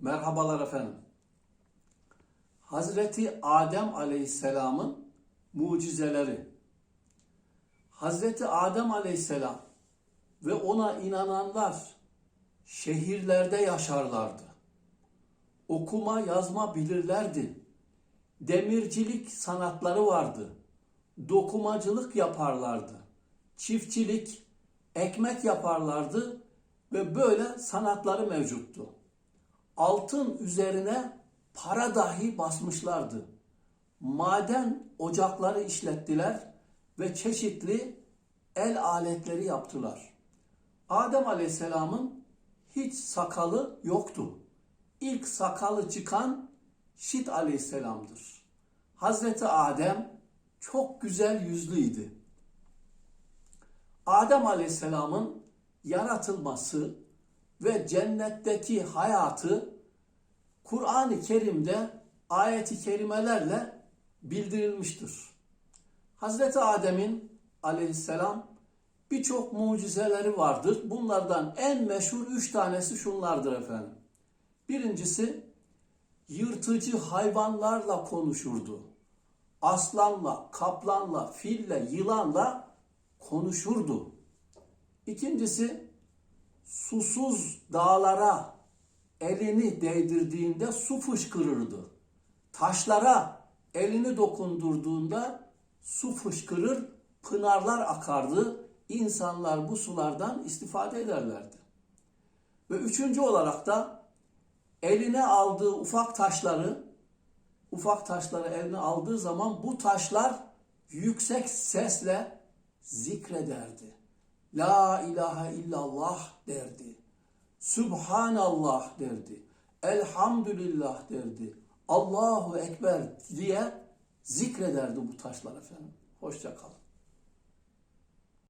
Merhabalar efendim. Hazreti Adem Aleyhisselam'ın mucizeleri. Hazreti Adem Aleyhisselam ve ona inananlar şehirlerde yaşarlardı. Okuma yazma bilirlerdi. Demircilik sanatları vardı. Dokumacılık yaparlardı. Çiftçilik, ekmek yaparlardı ve böyle sanatları mevcuttu altın üzerine para dahi basmışlardı. Maden ocakları işlettiler ve çeşitli el aletleri yaptılar. Adem Aleyhisselam'ın hiç sakalı yoktu. İlk sakalı çıkan Şit Aleyhisselam'dır. Hazreti Adem çok güzel yüzlüydü. Adem Aleyhisselam'ın yaratılması ve cennetteki hayatı Kur'an-ı Kerim'de ayeti kerimelerle bildirilmiştir. Hazreti Adem'in aleyhisselam birçok mucizeleri vardır. Bunlardan en meşhur üç tanesi şunlardır efendim. Birincisi yırtıcı hayvanlarla konuşurdu. Aslanla, kaplanla, fille, yılanla konuşurdu. İkincisi susuz dağlara elini değdirdiğinde su fışkırırdı. Taşlara elini dokundurduğunda su fışkırır, pınarlar akardı. İnsanlar bu sulardan istifade ederlerdi. Ve üçüncü olarak da eline aldığı ufak taşları, ufak taşları eline aldığı zaman bu taşlar yüksek sesle zikrederdi. La ilahe illallah derdi. Subhanallah derdi. Elhamdülillah derdi. Allahu Ekber diye zikrederdi bu taşlar efendim. Hoşça kalın.